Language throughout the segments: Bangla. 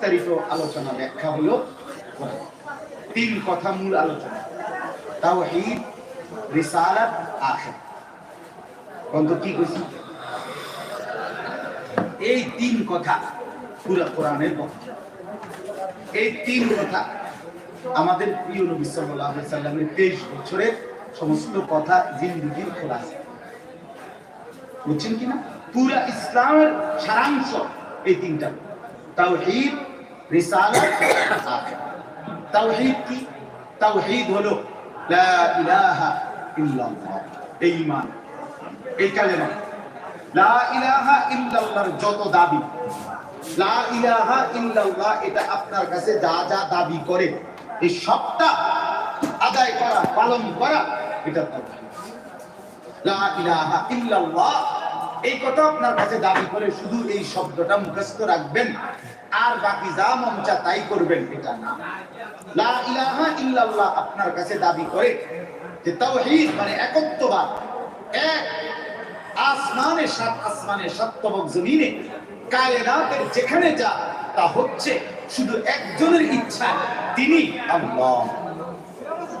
বিস্তারিত আলোচনা ব্যাখ্যা হলো তিন কথা মূল আলোচনা। তাওহীদ, রিসালাত কি কইছি এই তিন কথা পুরো কোরআনের পক্ষে এই তিন কথা আমাদের প্রিয় নবী সাল্লাল্লাহু আলাইহি সাল্লামের 23 বছরের সমস্ত কথা জিন্দেগির খোলাসা বুঝছেন কি না পুরা ইসলামের সারাংশ এই তিনটা। তাওহীদ রিসালাত তাওহীদ কি তাওহীদ হলো লা ইলাহা ইল্লাল্লাহ এই ঈমান এই কালেমা লা ইলাহা ইল্লাল্লাহর যত দাবি লা ইলাহা ইল্লাল্লাহ এটা আপনার কাছে যা যা দাবি করে। এই সবটা আদায় করা, পালন করা, এটা তাওহীদ লা ইলাহা ইল্লাল্লাহ এই কথা আপনার কাছে দাবি করে শুধু এই শব্দটা মুখস্থ রাখবেন। আর বাকি যা মন তাই করবেন, এটা না। লা ইলাহা ইল্লাল্লাহ আপনার কাছে দাবি করে যে তাওহীদ মানে একত্ববাদ। এক, আসমানে সাত, আসমানে সপ্তমক জমিনে কায়নাতের যেখানে যা, তা হচ্ছে শুধু একজনের ইচ্ছা, তিনি আল্লাহ।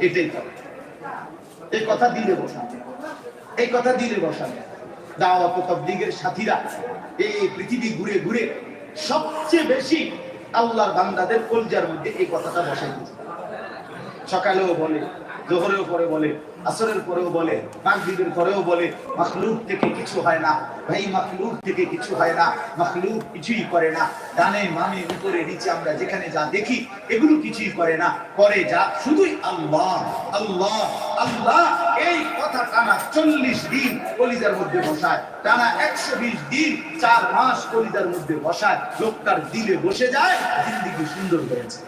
এটাই করে এই কথা দিলে বসান এই কথা দিলে বসান দাওয়া প্রতাব তাবলীগের সাথীরা এই পৃথিবী ঘুরে ঘুরে সবচেয়ে বেশি আল্লাহর বান্দাদের কলজার মধ্যে এই কথাটা বসাই দিয়েছে। সকালেও বলে জোহরেও পরে বলে, আসরের পরেও বলে, মাগরিবের পরেও বলে, মাখলুক থেকে কিছু হয় না। ভাই, মাখলুক থেকে কিছু হয় না। মাখলুক কিছুই করে না। ডানে মামে উপরে, নিচে আমরা যেখানে যা দেখি, এগুলো কিছুই করে না। করে যা শুধুই আল্লাহ। আল্লাহ আল্লাহ, এই কথা টানা চল্লিশ দিন কলিজার মধ্যে বসায়। টানা একশো বিশ দিন, চার মাস কলিজার মধ্যে বসায়। লোকটার দিলে বসে যায়, জিন্দিগি সুন্দর হয়েছে।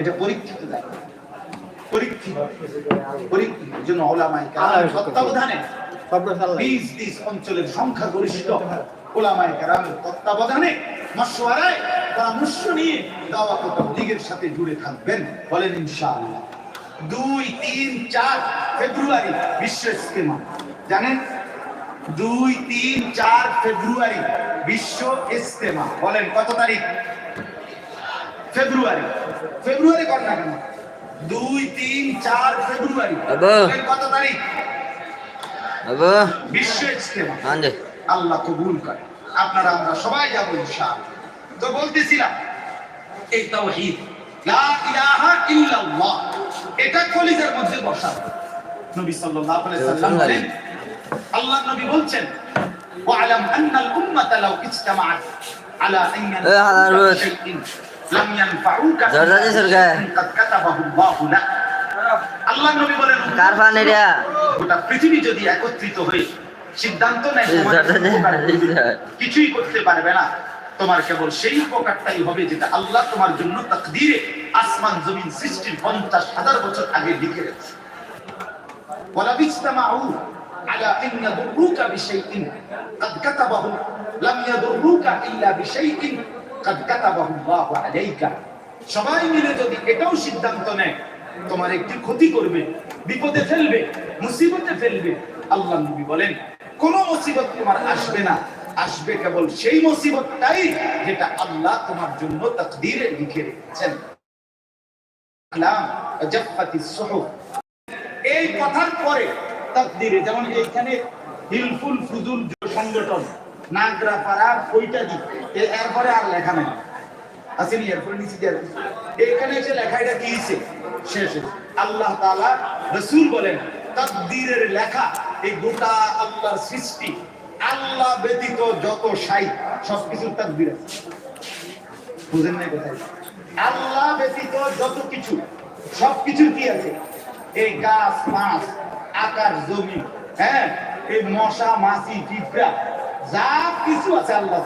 এটা পরীক্ষিত দেয় পরীক্ষিত। পরীক্ষিত। জন্য ওলামাই কেরাম তত্ত্বাবধানে বীজ বীজ অঞ্চলের সংখ্যাগরিষ্ঠ ওলামাই কেরামের তত্ত্বাবধানে মশওয়ারায় পরামর্শ নিয়ে দাওয়াত তাবলীগের সাথে জুড়ে থাকবেন বলেন ইনশাআল্লাহ। দুই তিন চার ফেব্রুয়ারি বিশ্ব ইস্তেমা জানেন? দুই তিন চার ফেব্রুয়ারি বিশ্ব ইস্তেমা বলেন কত তারিখ? ফেব্রুয়ারি। ফেব্রুয়ারি কর না কেন দুই তিন চার ফেব্রুয়ারি। কত তারিখ? বিশ্ব ইজতেমা। আল্লাহ কবুল করে। আপনারা আমরা সবাই যাব ইনশাআল্লাহ। তো বলতেছিলাম এই তাওহীদ লা ইলাহা ইল্লাল্লাহ এটা কলিজার মধ্যে বসা নবী সাল্লাল্লাহু আলাইহি সাল্লাম বলেন আল্লাহ নবী বলছেন ওয়ালাম আন্নাল উম্মাতা লাউ ইজতামাআত আলা আন লাম ইয়ানফাউকা জর্দা জি সরকার। কাদ কাতাবাহু আল্লাহু লাক আল্লাহ নবী বলেন কার ফান এটা গোটা পৃথিবী যদি একত্রিত হয়ে সিদ্ধান্ত নেয় এই তোমাকে দাদা যে- উপকার করবে, এই যে- কিছুই করতে পারবে না তোমার কেবল সেই উপকারটাই হবে যেটা আল্লাহ তোমার জন্য তাকদীরে আসমান জমিন সৃষ্টির পঞ্চাশ হাজার বছর আগে লিখে রেখেছে ওয়ালা বিজতামাউ আলা আন ইয়াদুররুকা বিশাইইন قد كتبه لم يضروك ইল্লা বিশাইইন কাদ কাতাবাহুল্লাহু সবাই মিলে যদি এটাও সিদ্ধান্ত নেয়, তোমার একটি ক্ষতি করবে, বিপদে ফেলবে, মুসিবতে ফেলবে, আল্লাহ নবী বলেন, কোন মুসিবত তোমার আসবে না। আসবে কেবল সেই মুসিবতটাই যেটা আল্লাহ তোমার জন্য তাকদীরে লিখে রেখেছেন। এই কথার পরে তাকদীরে, যেমন এইখানে হিলফুল ফুজুল সংগঠন নাগরা ওইটা দি। এ- এরপরে আর লেখা নাই। আসেনি এরপরে নিচে দিয়ে এইখানে এসে লেখা এটা কি হয়েছে আল্লাহ তাআলা রাসূল বলেন, তাকদীরের লেখা এই গোটা আল্লাহর সৃষ্টি, আল্লাহ ব্যতীত যত সাই, সবকিছুর তাকদীর আছে। বুঝেন নাই কোথায় আল্লাহ ব্যতীত যত কিছু, সবকিছুর কি আছে? এই গাছ, মাছ, আকাশ, জমি হ্যাঁ? এই মশা, মাছি, পিঁপড়া যা কিছু আছে আল্লাহ